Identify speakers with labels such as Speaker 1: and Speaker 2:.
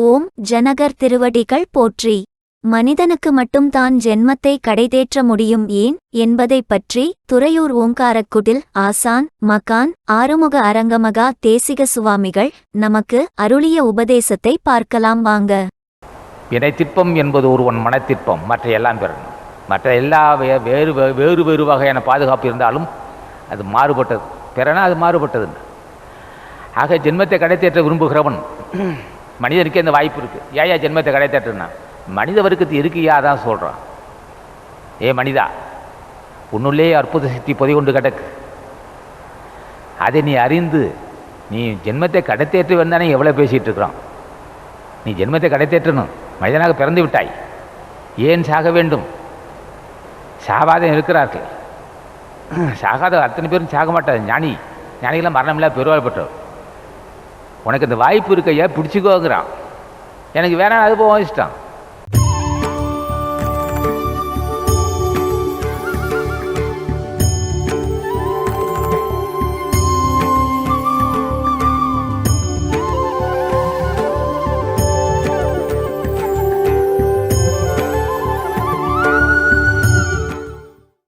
Speaker 1: ஓம் ஜனகர் திருவடிகள் போற்றி. மனிதனுக்கு மட்டும் தான் ஜென்மத்தை கடைதேற்ற முடியும் ஏன்? என்பதைப் பற்றி துறையூர் ஓங்காரக்குடில் ஆசான் மகான் ஆறுமுக அரங்கமகா தேசிக சுவாமிகள் நமக்கு அருளிய உபதேசத்தை பார்க்கலாம் வாங்க.
Speaker 2: வினைத்திற்பம் என்பது ஒருவன் மனத்திற்பம் மற்ற எல்லாம் பெறணும் மற்ற எல்லா வே- வேறு வேறு வேறு வகையான பாதுகாப்பு இருந்தாலும் அது மாறுபட்டது. பிறனா அது மாறுபட்டது ஆக ஜென்மத்தை கடைத்தேற்ற விரும்புகிறவன் மனிதனுக்கு இந்த வாய்ப்பு இருக்குது ஏயா ஜென்மத்தை கடைத்தேற்றுனா மனித வர்க்கத்து இருக்கியா தான் சொல்கிறான் ஏ மனிதா உன்னுள்ளே அற்புத சக்தி பொதி கொண்டு கிடக்கு. அதை நீ அறிந்து நீ ஜென்மத்தை கடைத்தேற்று வந்தானே எவ்வளோ பேசிகிட்டு இருக்கிறான். நீ ஜென்மத்தை கடைத்தேற்றணும் மனிதனாக பிறந்து விட்டாய். ஏன் சாக வேண்டும்? சாவாத இருக்கிறார்கள். சாகாத அத்தனை பேரும் சாக மாட்டார். ஞானி ஞானிகளாம் மரணமில்லா பெருவாள் பெற்றவர். உனக்கு இந்த வாய்ப்பு இருக்கையா பிடிச்சிக்கோங்கிறான். எனக்கு வேணாம் அது போக இஷ்டம்